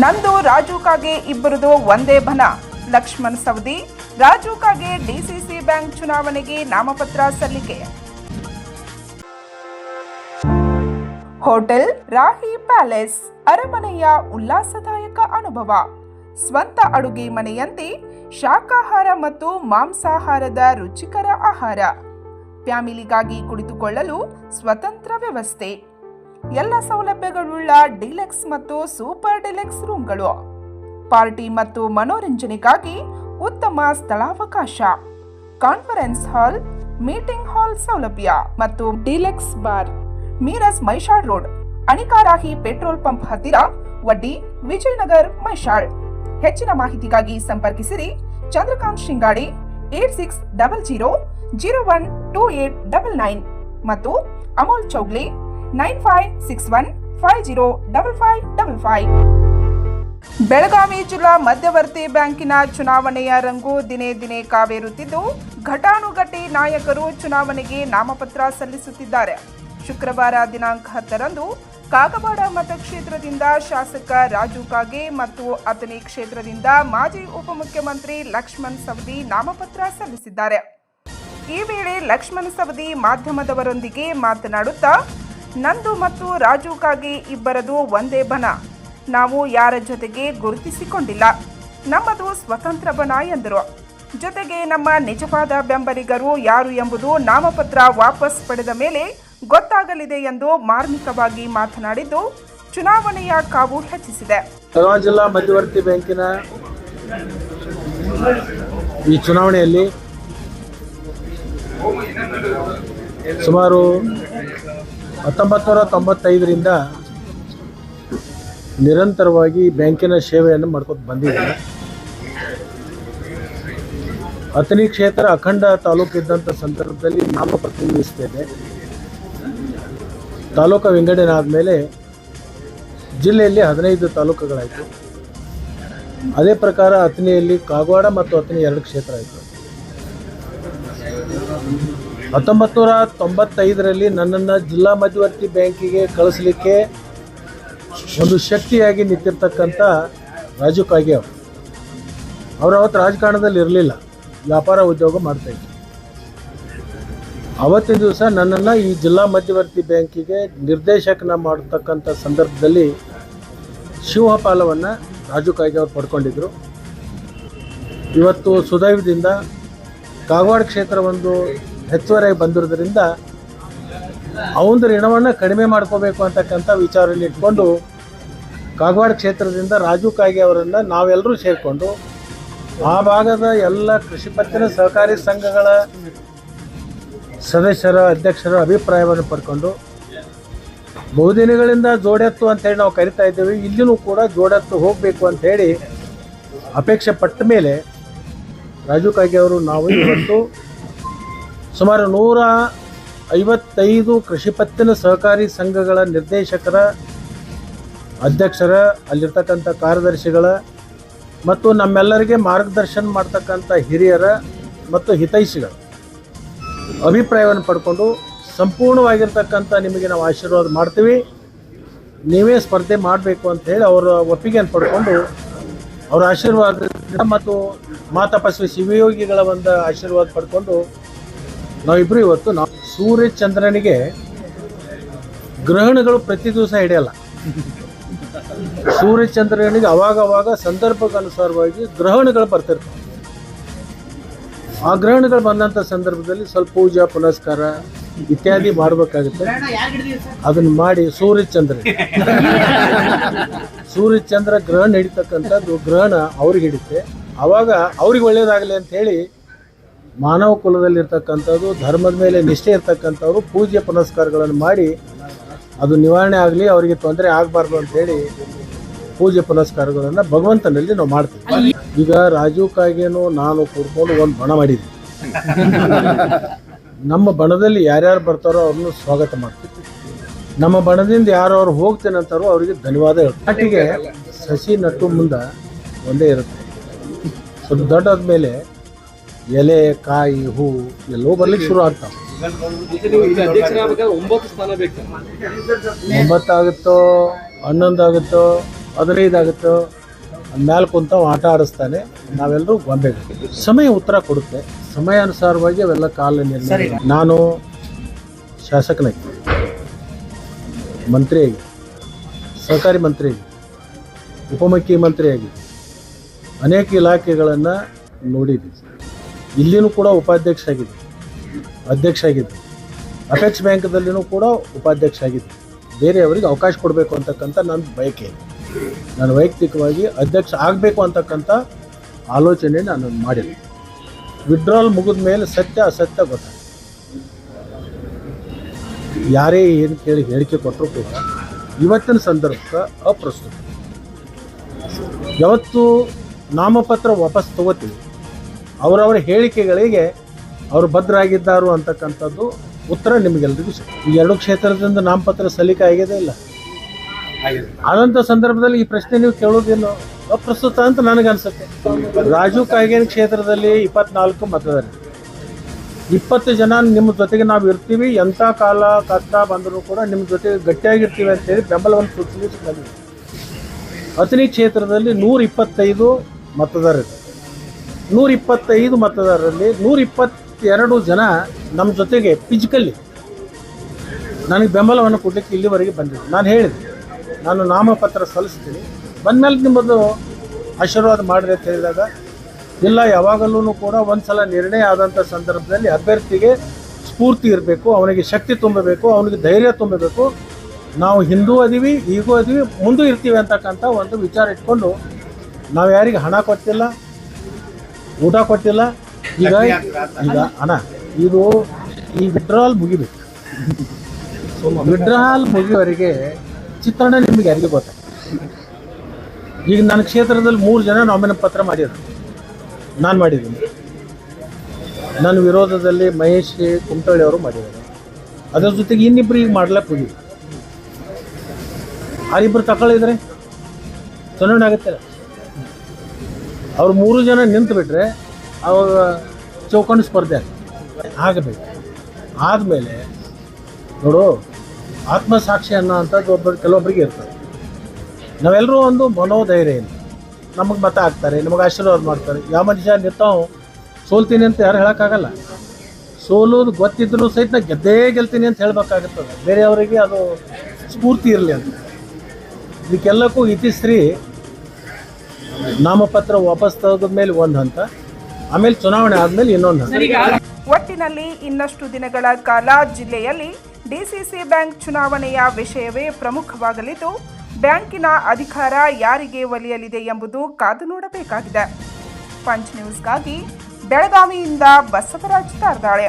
ನಂದು ರಾಜು ಕಾಗೆ ಇಬ್ಬರದು ಒಂದೇ ಬನ. ಲಕ್ಷ್ಮಣ್ ಸವದಿ ರಾಜು ಕಾಗೆ ಡಿಸಿಸಿ ಬ್ಯಾಂಕ್ ಚುನಾವಣೆಗೆ ನಾಮಪತ್ರ ಸಲ್ಲಿಕೆ. ಹೋಟೆಲ್ ರಾಹಿ ಪ್ಯಾಲೇಸ್, ಅರಮನೆಯ ಉಲ್ಲಾಸದಾಯಕ ಅನುಭವ. ಸ್ವಂತ ಅಡುಗೆ ಮನೆಯಂತೆ ಶಾಖಾಹಾರ ಮತ್ತು ಮಾಂಸಾಹಾರದ ರುಚಿಕರ ಆಹಾರ. ಫ್ಯಾಮಿಲಿಗಾಗಿ ಕುಳಿತುಕೊಳ್ಳಲು ಸ್ವತಂತ್ರ ವ್ಯವಸ್ಥೆ. ಎಲ್ಲ ಸೌಲಭ್ಯಗಳುಳ್ಳ ಡಿಲೆಕ್ಸ್ ಮತ್ತು ಸೂಪರ್ ಡಿಲೆಕ್ಸ್ ರೂಮ್ಗಳು. ಪಾರ್ಟಿ ಮತ್ತು ಮನೋರಂಜನೆಗಾಗಿ ಉತ್ತಮ ಸ್ಥಳಾವಕಾಶ. ಕಾನ್ಫರೆನ್ಸ್ ಹಾಲ್, ಮೀಟಿಂಗ್ ಹಾಲ್ ಸೌಲಭ್ಯ ಮತ್ತು ಡಿಲೆಕ್ಸ್ ಬಾರ್. ಮೀರಸ್ ಮೈಶಾಳ್ ರೋಡ್, ಅಣಿಕಾರಾಹಿ ಪೆಟ್ರೋಲ್ ಪಂಪ್ ಹತ್ತಿರ, ವಡ್ಡಿ, ವಿಜಯನಗರ್, ಮೈಶಾಳ್. ಹೆಚ್ಚಿನ ಮಾಹಿತಿಗಾಗಿ ಸಂಪರ್ಕಿಸಿರಿ Chandrakant Shingadi, eight six double zero zero one two eight double nine. ಮತ್ತು Amol Chougle nine five six one five zero double five double five. Belagavi ಜಿಲ್ಲಾ ಮಧ್ಯವರ್ತಿ ಬ್ಯಾಂಕಿನ ಚುನಾವಣೆಯ ರಂಗು ದಿನೇ ದಿನೇ ಕಾವೇರುತ್ತಿದ್ದು, ಘಟಾನುಘಟಿ ನಾಯಕರು ಚುನಾವಣೆಗೆ ನಾಮಪತ್ರ ಸಲ್ಲಿಸುತ್ತಿದ್ದಾರೆ. ಶುಕ್ರವಾರ ದಿನಾಂಕ ಹತ್ತರಂದು ಕಾಗವಾಡ ಮತಕ್ಷೇತ್ರದಿಂದ ಶಾಸಕ ರಾಜು ಕಾಗೆ ಮತ್ತು ಅತನಿ ಕ್ಷೇತ್ರದಿಂದ ಮಾಜಿ ಉಪಮುಖ್ಯಮಂತ್ರಿ ಲಕ್ಷ್ಮಣ್ ಸವದಿ ನಾಮಪತ್ರ ಸಲ್ಲಿಸಿದ್ದಾರೆ. ಈ ವೇಳೆ ಲಕ್ಷ್ಮಣ್ ಸವದಿ ಮಾಧ್ಯಮದವರೊಂದಿಗೆ ಮಾತನಾಡುತ್ತಾ ನಂದು ಮತ್ತು ರಾಜುಗಾಗಿ ಇಬ್ಬರದು ಒಂದೇ ಬನ ನಾವು ಯಾರ ಜೊತೆಗೆ ಗುರುತಿಸಿಕೊಂಡಿಲ್ಲ. ನಮ್ಮದು ಸ್ವತಂತ್ರ ಬನ ಎಂದರು. ಜೊತೆಗೆ ನಮ್ಮ ನಿಜವಾದ ಬೆಂಬಲಿಗರು ಯಾರು ಎಂಬುದು ನಾಮಪತ್ರ ವಾಪಸ್ ಪಡೆದ ಮೇಲೆ ಗೊತ್ತಾಗಲಿದೆ ಎಂದು ಮಾರ್ಮಿಕವಾಗಿ ಮಾತನಾಡಿದ್ದು, ಚುನಾವಣೆಯ ಕಾವು ಹೆಚ್ಚಿಸಿದೆ. ಜಿಲ್ಲಾ ಮಧ್ಯವರ್ತಿ ಬ್ಯಾಂಕಿನ ಈ ಚುನಾವಣೆಯಲ್ಲಿ ಸುಮಾರು ಹತ್ತೊಂಬತ್ತು ನೂರ ತೊಂಬತ್ತೈದರಿಂದ ನಿರಂತರವಾಗಿ ಬ್ಯಾಂಕಿನ ಸೇವೆಯನ್ನು ಮಾಡ್ಕೊತ ಬಂದಿದ್ದಾರೆ ಅಥಣಿ ಕ್ಷೇತ್ರ ಅಖಂಡ ತಾಲೂಕು ಇದ್ದಂಥ ಸಂದರ್ಭದಲ್ಲಿ ನಾಮಪ್ರತಿನಿಧಿಸ್ತಿದೆ ತಾಲೂಕು ವಿಂಗಡಣೆ ಆದಮೇಲೆ ಜಿಲ್ಲೆಯಲ್ಲಿ ಹದಿನೈದು ತಾಲೂಕುಗಳಾಯಿತು. ಅದೇ ಪ್ರಕಾರ ಅಥಣಿಯಲ್ಲಿ ಕಾಗವಾಡ ಮತ್ತು ಅಥಣಿ ಎರಡು ಕ್ಷೇತ್ರ ಆಯಿತು. ಹತ್ತೊಂಬತ್ತು ನೂರ ತೊಂಬತ್ತೈದರಲ್ಲಿ ನನ್ನನ್ನು ಜಿಲ್ಲಾ ಮಧ್ಯವರ್ತಿ ಬ್ಯಾಂಕಿಗೆ ಕಳಿಸ್ಲಿಕ್ಕೆ ಒಂದು ಶಕ್ತಿಯಾಗಿ ನಿಂತಿರ್ತಕ್ಕಂಥ ರಾಜು ಕಾಗೆ ಅವರು. ಅವರು ಅವತ್ತು ರಾಜಕಾರಣದಲ್ಲಿ ಇರಲಿಲ್ಲ. ವ್ಯಾಪಾರ ಉದ್ಯೋಗ ಮಾಡ್ತಾಯಿದ್ರು ಅವತ್ತಿನ ದಿವಸ ನನ್ನನ್ನು ಈ ಜಿಲ್ಲಾ ಮಧ್ಯವರ್ತಿ ಬ್ಯಾಂಕಿಗೆ ನಿರ್ದೇಶಕನ ಮಾಡತಕ್ಕಂಥ ಸಂದರ್ಭದಲ್ಲಿ ಶಿವಪಾಲವನ್ನು ರಾಜು ಕಾಗೆ ಅವರು ಪಡ್ಕೊಂಡಿದ್ದರು ಇವತ್ತು ಸುದೈವದಿಂದ ಕಾಗವಾಡ ಕ್ಷೇತ್ರ ಒಂದು ಹೆಚ್ಚುವರಿಯಾಗಿ ಬಂದಿರೋದ್ರಿಂದ ಅವನ ಋಣವನ್ನು ಕಡಿಮೆ ಮಾಡ್ಕೋಬೇಕು ಅಂತಕ್ಕಂಥ ವಿಚಾರದಲ್ಲಿ ಇಟ್ಕೊಂಡು ಕಾಗವಾಡ ಕ್ಷೇತ್ರದಿಂದ ರಾಜು ಕಾಗೆ ಅವರನ್ನು ನಾವೆಲ್ಲರೂ ಸೇರಿಕೊಂಡು ಆ ಭಾಗದ ಎಲ್ಲ ಕೃಷಿ ಪತ್ತಿನ ಸಹಕಾರಿ ಸಂಘಗಳ ಸದಸ್ಯರ, ಅಧ್ಯಕ್ಷರ ಅಭಿಪ್ರಾಯವನ್ನು ಪಡ್ಕೊಂಡು ಬಹುದಿನಗಳಿಂದ ಜೋಡೆತ್ತು ಅಂತೇಳಿ ನಾವು ಕರಿತಾ ಇದ್ದೇವೆ, ಇಲ್ಲಿನೂ ಕೂಡ ಜೋಡೆತ್ತು ಹೋಗಬೇಕು ಅಂತೇಳಿ ಅಪೇಕ್ಷೆ ಪಟ್ಟ ಮೇಲೆ ರಾಜು ಕಾಗೆ ಅವರು ನಾವು ಇವತ್ತು ಸುಮಾರು ನೂರ ಐವತ್ತೈದು ಕೃಷಿ ಪತ್ತಿನ ಸಹಕಾರಿ ಸಂಘಗಳ ನಿರ್ದೇಶಕರ, ಅಧ್ಯಕ್ಷರ, ಅಲ್ಲಿರ್ತಕ್ಕಂಥ ಕಾರ್ಯದರ್ಶಿಗಳ ಮತ್ತು ನಮ್ಮೆಲ್ಲರಿಗೆ ಮಾರ್ಗದರ್ಶನ ಮಾಡ್ತಕ್ಕಂಥ ಹಿರಿಯರ ಮತ್ತು ಹಿತೈಷಿಗಳ ಅಭಿಪ್ರಾಯವನ್ನು ಪಡ್ಕೊಂಡು ಸಂಪೂರ್ಣವಾಗಿರ್ತಕ್ಕಂಥ ನಿಮಗೆ ನಾವು ಆಶೀರ್ವಾದ ಮಾಡ್ತೀವಿ. ನೀವೇ ಸ್ಪರ್ಧೆ ಮಾಡಬೇಕು ಅಂತ ಹೇಳಿ ಅವರ ಒಪ್ಪಿಗೆಯನ್ನು ಪಡ್ಕೊಂಡು ಅವರ ಆಶೀರ್ವಾದ ಮತ್ತು ಮಾತಪಸ್ವಿ ಶಿವಯೋಗಿಗಳ ಒಂದು ಆಶೀರ್ವಾದ ಪಡ್ಕೊಂಡು ನಾವಿಬ್ಬರು ಇವತ್ತು ನಾವು ಸೂರ್ಯ ಚಂದ್ರನಿಗೆ ಗ್ರಹಣಗಳು ಪ್ರತಿ ದಿವಸ ಹಿಡಿಯಲ್ಲ. ಸೂರ್ಯ ಚಂದ್ರನಿಗೆ ಅವಾಗ ಅವಾಗ ಸಂದರ್ಭಕ್ಕನುಸಾರವಾಗಿ ಗ್ರಹಣಗಳು ಬರ್ತಿರ್ತವೆ. ಆ ಗ್ರಹಣಗಳು ಬಂದಂಥ ಸಂದರ್ಭದಲ್ಲಿ ಸ್ವಲ್ಪ ಪೂಜಾ, ಪುನಸ್ಕಾರ ಇತ್ಯಾದಿ ಮಾಡಬೇಕಾಗುತ್ತೆ. ಅದನ್ನು ಮಾಡಿ ಸೂರ್ಯ ಚಂದ್ರ ಸೂರ್ಯ ಚಂದ್ರ ಗ್ರಹಣ ಹಿಡಿತಕ್ಕಂಥದ್ದು ಗ್ರಹಣ ಅವ್ರಿಗೆ ಹಿಡಿತೆ ಅವಾಗ ಅವ್ರಿಗೆ ಒಳ್ಳೇದಾಗಲಿ ಅಂತ ಹೇಳಿ ಮಾನವ ಕುಲದಲ್ಲಿರ್ತಕ್ಕಂಥದ್ದು, ಧರ್ಮದ ಮೇಲೆ ನಿಷ್ಠೆ ಇರ್ತಕ್ಕಂಥವ್ರು ಪೂಜೆ ಪುನಸ್ಕಾರಗಳನ್ನು ಮಾಡಿ ಅದು ನಿವಾರಣೆ ಆಗಲಿ, ಅವರಿಗೆ ತೊಂದರೆ ಆಗಬಾರ್ದು ಅಂತೇಳಿ ಪೂಜೆ ಪುನಸ್ಕಾರಗಳನ್ನು ಭಗವಂತನಲ್ಲಿ ನಾವು ಮಾಡ್ತೀವಿ. ಈಗ ರಾಜು ಕಾಗೇನು ನಾನು ಕೂಡ್ಕೊಂಡು ಒಂದು ಬಣ ಮಾಡಿದ್ವಿ. ನಮ್ಮ ಬಣದಲ್ಲಿ ಯಾರ್ಯಾರು ಬರ್ತಾರೋ ಅವ್ರನ್ನ ಸ್ವಾಗತ ಮಾಡ್ತೀವಿ. ನಮ್ಮ ಬಣದಿಂದ ಯಾರು ಅವ್ರು ಹೋಗ್ತೇನೆ ಅಂತಾರೋ ಅವರಿಗೆ ಧನ್ಯವಾದ ಹೇಳ್ತಾರೆ ಸಸಿ ನಟ್ಟು ಮುಂದೆ ಒಂದೇ ಇರುತ್ತೆ. ಸ್ವಲ್ಪ ದೊಡ್ಡಾದ್ಮೇಲೆ ಎಲೆ ಕಾಯಿ ಹೂ ಎಲ್ಲವೂ ಬರ್ಲಿಕ್ಕೆ ಶುರು ಆಗ್ತಾವೆ ಒಂಬತ್ತಾಗುತ್ತೋ ಹನ್ನೊಂದು ಆಗುತ್ತೋ ಹದಿನೈದು ಆಗುತ್ತೋ ಮ್ಯಾಲೆ ಕುಂತ ಆಟ ಆಡಿಸ್ತಾನೆ. ನಾವೆಲ್ಲರೂ ಗೊಂಬೆ ಸಮಯ ಉತ್ತರ ಕೊಡುತ್ತೆ. ಸಮಯಾನುಸಾರವಾಗಿ ಅವೆಲ್ಲ ಕಾಲ ನಿರ್ಣಯ ನಾನು ಶಾಸಕನಾಗಿ ಮಂತ್ರಿಯಾಗಿ ಸಹಕಾರಿ ಮಂತ್ರಿಯಾಗಿ ಉಪಮುಖ್ಯಮಂತ್ರಿಯಾಗಿ ಅನೇಕ ಇಲಾಖೆಗಳನ್ನು ನೋಡಿದ್ದೀನಿ. ಇಲ್ಲಿನೂ ಕೂಡ ಉಪಾಧ್ಯಕ್ಷ ಆಗಿದ್ದೆ ಅಧ್ಯಕ್ಷ ಆಗಿದ್ದೆ ಅಪೆಕ್ಸ್ ಬ್ಯಾಂಕ್ದಲ್ಲಿನೂ ಕೂಡ ಉಪಾಧ್ಯಕ್ಷ ಆಗಿದ್ದೆ ಬೇರೆಯವರಿಗೆ ಅವಕಾಶ ಕೊಡಬೇಕು ಅಂತಕ್ಕಂಥ ನನ್ನ ಬಯಕೆ. ನಾನು ವೈಯಕ್ತಿಕವಾಗಿ ಅಧ್ಯಕ್ಷ ಆಗಬೇಕು ಅಂತಕ್ಕಂಥ ಆಲೋಚನೆ ನಾನು ಮಾಡಿಲ್ಲ. ವಿಡ್ರಾಲ್ ಮುಗಿದ ಮೇಲೆ ಸತ್ಯ ಅಸತ್ಯ ಗೊತ್ತಾಗ ಯಾರೇ ಏನು ಕೇಳಿ ಹೇಳಿಕೆ ಕೊಟ್ಟರು ಕೂಡ ಇವತ್ತಿನ ಸಂದರ್ಭಕ್ಕೆ ಅಪ್ರಸ್ತುತ. ಯಾವತ್ತು ನಾಮಪತ್ರ ವಾಪಸ್ ತಗೋತೀವಿ. ಅವರವರ ಹೇಳಿಕೆಗಳಿಗೆ ಅವರು ಭದ್ರಾಗಿದ್ದಾರು ಅಂತಕ್ಕಂಥದ್ದು ಉತ್ತರ ನಿಮಗೆಲ್ಲರಿಗೂ ಸಿಗುತ್ತೆ. ಈ ಎರಡು ಕ್ಷೇತ್ರದಿಂದ ನಾಮಪತ್ರ ಸಲ್ಲಿಕೆ ಆಗಿದೆ ಇಲ್ಲ. ಆದಂಥ ಸಂದರ್ಭದಲ್ಲಿ ಈ ಪ್ರಶ್ನೆ ನೀವು ಕೇಳೋದೇನು? ಅಪ್ರಸ್ತುತ ಅಂತ ನನಗನ್ಸುತ್ತೆ. ರಾಜು ಕಾಗೇನ್ ಕ್ಷೇತ್ರದಲ್ಲಿ ಇಪ್ಪತ್ನಾಲ್ಕು ಮತದಾರ ಇಪ್ಪತ್ತು ಜನ ನಿಮ್ಮ ಜೊತೆಗೆ ನಾವು ಇರ್ತೀವಿ. ಎಂಥ ಕಾಲ ಕಷ್ಟ ಬಂದರೂ ಕೂಡ ನಿಮ್ಮ ಜೊತೆಗೆ ಗಟ್ಟಿಯಾಗಿರ್ತೀವಿ ಅಂತೇಳಿ ಬೆಂಬಲವನ್ನು ಸೂಚಿಸಲಿಕ್ಕೆ ಬಂದಿದೆ ಅಥಣಿ ಕ್ಷೇತ್ರದಲ್ಲಿ ನೂರ ಇಪ್ಪತ್ತೈದು ಮತದಾರರು. ನೂರ ಇಪ್ಪತ್ತೈದು ಮತದಾರರಲ್ಲಿ ನೂರ ಇಪ್ಪತ್ತೆರಡು ಜನ ನಮ್ಮ ಜೊತೆಗೆ ಫಿಸಿಕಲ್ಲಿ ನನಗೆ ಬೆಂಬಲವನ್ನು ಕೊಡಲಿಕ್ಕೆ ಇಲ್ಲಿವರೆಗೆ ಬಂದಿದೆ ನಾನು ಹೇಳಿದೆ, ನಾನು ನಾಮಪತ್ರ ಸಲ್ಲಿಸ್ತೀನಿ. ಬಂದಮೇಲೆ ನಿಮ್ಮದು ಆಶೀರ್ವಾದ ಮಾಡಿರಿ ಅಂತ ಹೇಳಿದಾಗ, ಇಲ್ಲ ಯಾವಾಗಲೂ ಕೂಡ ಒಂದು ಸಲ ನಿರ್ಣಯ ಆದಂಥ ಸಂದರ್ಭದಲ್ಲಿ ಅಭ್ಯರ್ಥಿಗೆ ಸ್ಫೂರ್ತಿ ಇರಬೇಕು, ಅವನಿಗೆ ಶಕ್ತಿ ತುಂಬಬೇಕು, ಅವನಿಗೆ ಧೈರ್ಯ ತುಂಬಬೇಕು. ನಾವು ಹಿಂದೂ ಅದೀವಿ, ಈಗೂ ಅದೀವಿ, ಮುಂದೂ ಇರ್ತೀವಿ ಅಂತಕ್ಕಂಥ ಒಂದು ವಿಚಾರ ಇಟ್ಕೊಂಡು ನಾವು ಯಾರಿಗೆ ಹಣ ಕೊಟ್ಟಿಲ್ಲ. ಊಟ ಕೊಟ್ಟಿಲ್ಲ. ಈಗ ಈಗ ಅಣ್ಣ ಇದು ಈ ವಿಡ್ರಾಲ್ ಮುಗಿಬೇಕು. ವಿಡ್ರಾಲ್ ಮುಗಿಯೋರಿಗೆ ಚಿತ್ರಣ ನಿಮಗೆ ಯಾರಿಗೆ ಗೊತ್ತಾಗ ಈಗ ನನ್ನ ಕ್ಷೇತ್ರದಲ್ಲಿ ಮೂರು ಜನ ನಾಮಿನ ಪತ್ರ ಮಾಡಿದ್ರು ನಾನು ಮಾಡಿದ್ದೀನಿ. ನನ್ನ ವಿರೋಧದಲ್ಲಿ ಮಹೇಶ್ ಕುಮಟಳ್ಳಿ ಅವರು ಮಾಡಿದ್ದಾರೆ. ಅದರ ಜೊತೆಗೆ ಇನ್ನಿಬ್ರು ಈಗ ಮಾಡ್ಲಕ್ಕೆ ಹೋಗಿ ಆರಿಬ್ರು ತಗೊಳ್ಳಿದ್ರೆ? ಚುನಾವಣೆ ಆಗುತ್ತೆ ಅವ್ರು ಮೂರು ಜನ ನಿಂತುಬಿಟ್ರೆ ಅವ್ರ ಚೌಕಂಡು ಸ್ಪರ್ಧೆ ಆಗಬೇಕು. ಆದಮೇಲೆ ನೋಡು, ಆತ್ಮಸಾಕ್ಷಿ ಅನ್ನೋ ಅಂಥದ್ದು ಒಬ್ಬರು ಕೆಲವೊಬ್ಬರಿಗೆ ಇರ್ತದೆ. ನಾವೆಲ್ಲರೂ ಒಂದು ಮನೋಧೈರ್ಯ ಇಲ್ಲ ನಮಗೆ ಮತ ಹಾಕ್ತಾರೆ, ನಮಗೆ ಆಶೀರ್ವಾದ ಮಾಡ್ತಾರೆ. ಯಾವ ಮನುಷ್ಯ ನಿಂತಾವು ಸೋಲ್ತೀನಿ ಅಂತ ಯಾರು ಹೇಳೋಕ್ಕಾಗಲ್ಲ. ಸೋಲೋದು ಗೊತ್ತಿದ್ರು ಸಹಿತ ನಾ ಗೆದ್ದೇ ಗೆಲ್ತೀನಿ ಅಂತ ಹೇಳಬೇಕಾಗುತ್ತದೆ. ಬೇರೆಯವರಿಗೆ ಅದು ಸ್ಫೂರ್ತಿ ಇರಲಿ ಅಂತ. ಇದಕ್ಕೆಲ್ಲಕ್ಕೂ ಇತಿಶ್ರೀ ನಾಮಪತ್ರ ವಾಪಸ್ ತೆಗೆದ ಮೇಲೆ ಒಂದು ಹಂತ ಆಮೇಲೆ ಚುನಾವಣೆ ಆದಮೇಲೆ ಇನ್ನೊಂದು ಹಂತ. ಒಟ್ಟಿನಲ್ಲಿ ಇನ್ನಷ್ಟು ದಿನಗಳ ಕಾಲ ಜಿಲ್ಲೆಯಲ್ಲಿ ಡಿಸಿಸಿ ಬ್ಯಾಂಕ್ ಚುನಾವಣೆಯ ವಿಷಯವೇ ಪ್ರಮುಖವಾಗಲಿದ್ದು ಬ್ಯಾಂಕಿನ ಅಧಿಕಾರ ಯಾರಿಗೆ ಒಲಿಯಲಿದೆ ಎಂಬುದು ಕಾದು ನೋಡಬೇಕಾಗಿದೆ. ಪಂಚ್ ನ್ಯೂಸ್ಗಾಗಿ ಬೆಳಗಾವಿಯಿಂದ ಬಸವರಾಜ್ ತಾರ್ದಾಳೆ.